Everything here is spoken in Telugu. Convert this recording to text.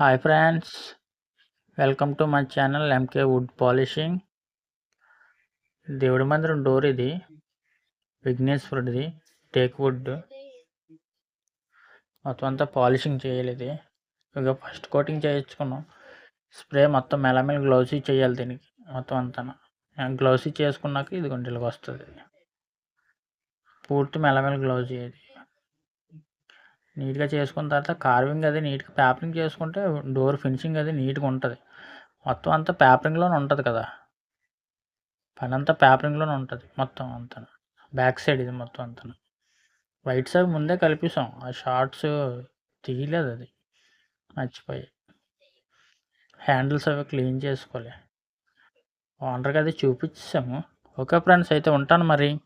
Hi friends welcome to my channel MK wood polishing దేవుడి మందిరం డోర్ ఇది. విఘ్నేశ్వరుడిది టేక్ వుడ్ మొత్తం అంతా పాలిషింగ్ చేయాలి ఇది. ఇక ఫస్ట్ కోటింగ్ చేయించుకున్నాం. స్ప్రే మొత్తం మెలమెల గ్లౌసీ చేయాలి దీనికి. మొత్తం అంతా గ్లౌసీ చేసుకున్నాక ఇది గుండెలకు వస్తుంది. పూర్తి మెలమెల గ్లౌజీ ఇది. నీట్గా చేసుకున్న తర్వాత కార్వింగ్ అది నీట్గా పేపరింగ్ చేసుకుంటే డోర్ ఫినిషింగ్ అది నీట్గా ఉంటుంది. మొత్తం అంతా పేపరింగ్లోనే ఉంటుంది కదా. పని అంతా పేపరింగ్లోనే ఉంటుంది మొత్తం అంతా. బ్యాక్ సైడ్ ఇది మొత్తం అంతా. వైట్ సైడ్ ముందే కలిపిస్తాం ఆ షార్ట్స్ తీయలేదు అది. మర్చిపోయి. హ్యాండిల్స్ అవి క్లీన్ చేసుకోవాలి ఓనర్కి అది చూపించాము ఓకే ఫ్రెండ్స్ అయితే ఉంటాను మరి.